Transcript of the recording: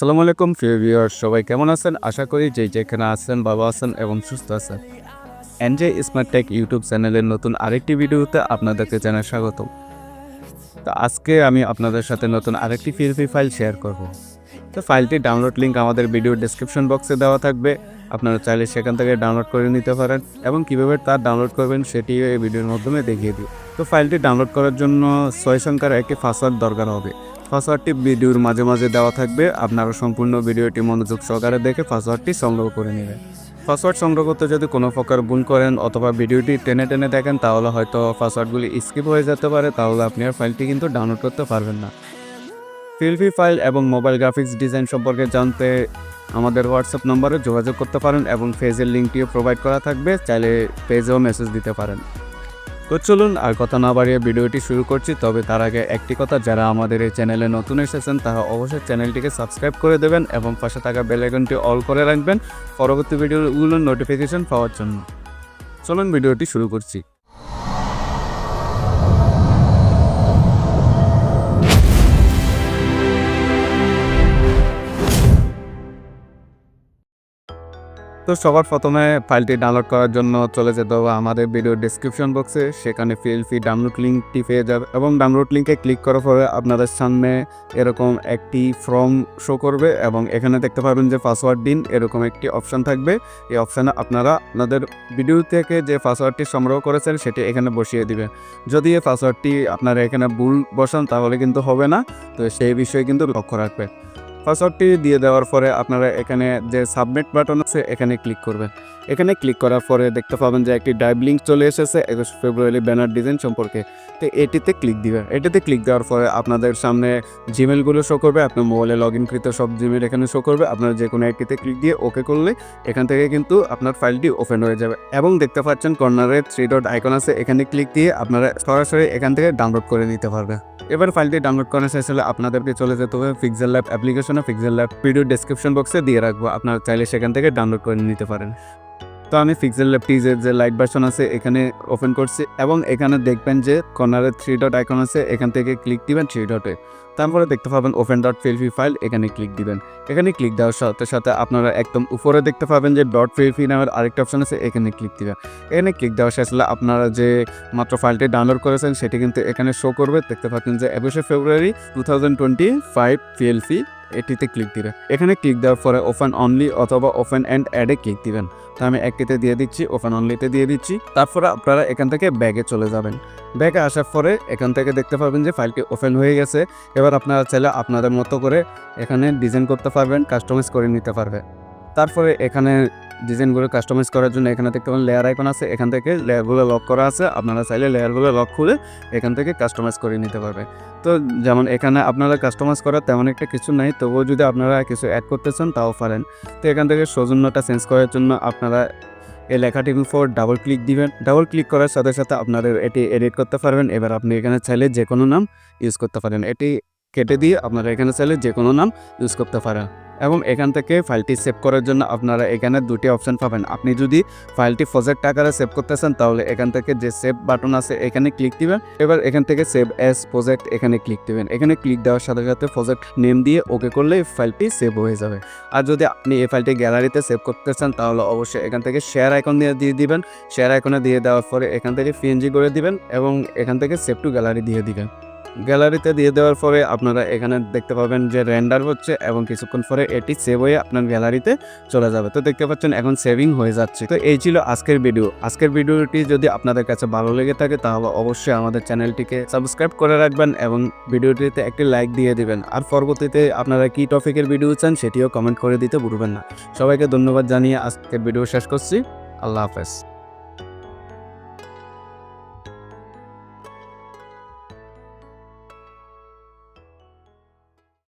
আসসালামু আলাইকুম, প্রিয় ভিউয়ার সবাই কেমন আছেন? আশা করি যে যেখানে আছেন বাবা আছেন এবং সুস্থ আছেন। এনজে স্মার্ট টেক ইউটিউব চ্যানেলের নতুন আরেকটি ভিডিওতে আপনাদেরকে জানাই স্বাগত তো আজকে আমি আপনাদের সাথে নতুন আরেকটি পিএলপি ফাইল শেয়ার করব। তো ফাইলটি ডাউনলোড লিঙ্ক আমাদের ভিডিও ডেসক্রিপশন বক্সে দেওয়া থাকবে। আপনারা চাইলে সেখান থেকে ডাউনলোড করে নিতে পারেন এবং কীভাবে তার ডাউনলোড করবেন সেটিও এই ভিডিওর মাধ্যমে দেখিয়ে দিই। তো ফাইলটি ডাউনলোড করার জন্য ছয় সংখ্যার একটি পাসওয়ার্ড দরকার হবে। পাসওয়ার্ডটি ভিডিওর মাঝে মাঝে দেওয়া থাকবে। আপনারা সম্পূর্ণ ভিডিওটি মনোযোগ সহকারে দেখে পাসওয়ার্ডটি সংগ্রহ করে নেবেন। পাসওয়ার্ড সংগ্রহ করতে যদি কোনো প্রকার ভুল করেন অথবা ভিডিওটি টেনে টেনে দেখেন, তাহলে হয়তো পাসওয়ার্ডগুলি স্কিপ হয়ে যেতে পারে, তাহলে আপনি আর ফাইলটি কিন্তু ডাউনলোড করতে পারবেন না। ফিলফি ফাইল এবং মোবাইল গ্রাফিক্স ডিজাইন সম্পর্কে জানতে আমাদের হোয়াটসঅ্যাপ নম্বরে যোগাযোগ করতে পারেন এবং পেজের লিঙ্কটিও প্রোভাইড করা থাকবে। চাইলে পেজেও মেসেজ দিতে পারেন। তো চলুন, আর কথা না বাড়িয়ে ভিডিওটি শুরু করছি। তবে তার আগে একটি কথা, যারা আমাদের এই চ্যানেলে নতুন এসেছেন, তারা অবশ্যই চ্যানেলটিকে সাবস্ক্রাইব করে দেবেন এবং পাশে থাকা বেলাইকনটি অল করে রাখবেন। পরবর্তী ভিডিওগুলোর নোটিফিকেশন পাওয়ার জন্য। চলুন, ভিডিওটি শুরু করছি। তো সবার প্রথমে ফাইলটি ডাউনলোড করার জন্য চলে যেতে হবে আমাদের ভিডিও ডিসক্রিপশন বক্সে সেখানে ফিএলপি ডাউনলোড লিঙ্কটি পেয়ে যাবে এবং ডাউনলোড লিঙ্কে ক্লিক করার পরে আপনাদের সামনে এরকম একটি ফর্ম শো করবে এবং এখানে দেখতে পাবেন যে পাসওয়ার্ড দিন, এরকম একটি অপশান থাকবে। এই অপশানে আপনারা আপনাদের ভিডিও থেকে যে পাসওয়ার্ডটি সংগ্রহ করেছেন সেটি এখানে বসিয়ে দিবেন যদি এই পাসওয়ার্ডটি আপনারা এখানে ভুল বসান তাহলে কিন্তু হবে না। তো সেই বিষয়ে কিন্তু লক্ষ্য রাখবেন পাসওয়ার্ডটি দিয়ে দেওয়ার পরে আপনারা এখানে যে সাবমিট বাটন আছে, এখানে ক্লিক করবেন। এখানে ক্লিক করার পরে দেখতে পাবেন যে একটি ড্রাইভ লিঙ্ক চলে এসেছে একুশ ফেব্রুয়ারি ব্যানার ডিজাইন সম্পর্কে। তো এটিতে ক্লিক দিবেন। এটিতে ক্লিক দেওয়ার পরে আপনাদের সামনে জিমেলগুলো শো করবে, আপনার মোবাইলে লগ ইনকৃত সব জিমেল এখানে শো করবে। আপনার যে কোনো একটিতে ক্লিক দিয়ে ওকে করলে এখান থেকে কিন্তু আপনার ফাইলটি ওপেন হয়ে যাবে। এবং দেখতে পাচ্ছেন কর্নারে থ্রি ডট আইকন আছে, এখানে ক্লিক দিয়ে আপনারা সরাসরি এখান থেকে ডাউনলোড করে নিতে পারবে এবার ফাইলটি ডাউনলোড করা শেষ হলে আপনাদেরকে চলে যেতে হবে ফিক্সেল ল্যাব অ্যাপ্লিকেশনে ফিক্সেল ল্যাব ভিডিও ডিসক্রিপশন বক্সে দিয়ে রাখব। আপনারা চাইলে সেখান থেকে ডাউনলোড করে নিতে পারেন। তো আমি পিক্সেল ল্যাব যে লাইট ভার্সন আছে, এখানে ওপেন করছি এবং এখানে দেখবেন যে কর্নারে থ্রি ডট আইকন আছে, এখান থেকে ক্লিক দিবেন থ্রি ডটে তারপরে দেখতে পাবেন ওপেন ডট ফিলফি ফাইল এখানে ক্লিক দিবেন। এখানে ক্লিক দেওয়ার সাথে সাথে আপনারা একদম উপরে দেখতে পাবেন যে ডট ফিলফি নামের আরেকটা অপশন আছে, এখানে ক্লিক দিবেন। এখানে ক্লিক দেওয়ার শেষ হলে আপনারা যে মাত্র ফাইলটি ডাউনলোড করেছেন, সেটি কিন্তু এখানে শো করবে। দেখতে পাচ্ছেন যে একুশে February two thousand twenty five PLP এটিতে ক্লিক দিবেন। এখানে ক্লিক দেওয়ার পরে ওপেন অনলি অথবা ওপেন অ্যান্ড অ্যাডে ক্লিক দিবেন। তো আমি একটিতে দিয়ে দিচ্ছি ওপেন অনলিতে দিয়ে দিচ্ছি। তারপরে আপনারা এখান থেকে ব্যাগে চলে যাবেন। ব্যাগে আসার পরে এখান থেকে দেখতে পাবেন যে ফাইলটি ওপেন হয়ে গেছে। এবার আপনারা চাইলে আপনাদের মতো করে এখানে ডিজাইন করতে পারবেন কাস্টমাইজ করে নিতে পারবে তারপরে এখানে ডিজাইনগুলো কাস্টমাইজ করার জন্য এখানে দেখতে লেয়ার আইকন আছে। এখান থেকে লেয়ারগুলো লক করা আছে। আপনারা চাইলে লেয়ারগুলো লক খুলে এখান থেকে কাস্টমাইজ করে নিতে পারবে। তো যেমন এখানে আপনারা কাস্টমাইজ করার তেমন একটা কিছু নাই। তবুও যদি আপনারা কিছু অ্যাড করতে চান, তাও পারেন। তো এখান থেকে সৌজন্যটা চেঞ্জ করার জন্য আপনারা এই লেখাটির উপর ডাবল ক্লিক দিবেন। ডাবল ক্লিক করার সাথে সাথে আপনাদের এটি এডিট করতে পারবেন। এবার আপনি এখানে চাইলে যে কোনো নাম ইউজ করতে পারেন। এটি কেটে দিয়ে আপনারা এখানে চাইলে যে কোনো নাম ইউজ করতে পারেন। এবং এখান থেকে ফাইলটি সেভ করার জন্য আপনারা এখানে দুটি অপশন পাবেন। আপনি যদি ফাইলটি প্রজেক্ট আকারে সেভ করতে চান তাহলে এখান থেকে যে সেভ বাটন আছে, এখানে ক্লিক দিবেন। এবার এখান থেকে সেভ অ্যাজ প্রজেক্ট এখানে ক্লিক দিবেন। এখানে ক্লিক দেওয়ার সাথে সাথে প্রজেক্ট নেম দিয়ে ওকে করলে ফাইলটি সেভ হয়ে যাবে। আর যদি আপনি এই ফাইলটি গ্যালারিতে সেভ করতে চান তাহলে অবশ্যই এখান থেকে শেয়ার আইকন দিয়ে দিয়ে দিবেন। শেয়ার আইকনে দিয়ে দেওয়ার পরে এখান থেকে পিএনজি করে দিবেন এবং এখান থেকে সেভ টু গ্যালারি দিয়ে দিবেন। গ্যালারিতে দিয়ে দেওয়ার পরে আপনারা এখানে দেখতে পাবেন যে রেন্ডার হচ্ছে এবং কিছুক্ষণ পরে এটি সেভ হয়ে আপনার গ্যালারিতে চলে যাবে। তো দেখতে পাচ্ছেন এখন সেভিং হয়ে যাচ্ছে। তো এই ছিল আজকের ভিডিও আজকের ভিডিওটি যদি আপনাদের কাছে ভালো লেগে থাকে তাহলে অবশ্যই আমাদের চ্যানেলটিকে সাবস্ক্রাইব করে রাখবেন এবং ভিডিওটিতে একটি লাইক দিয়ে দিবেন। আর পরবর্তীতে আপনারা কি টপিকের ভিডিও চান সেটিও কমেন্ট করে দিতে ভুলবেন না। সবাইকে ধন্যবাদ জানিয়ে আজকের ভিডিও শেষ করছি। আল্লাহ হাফেজ।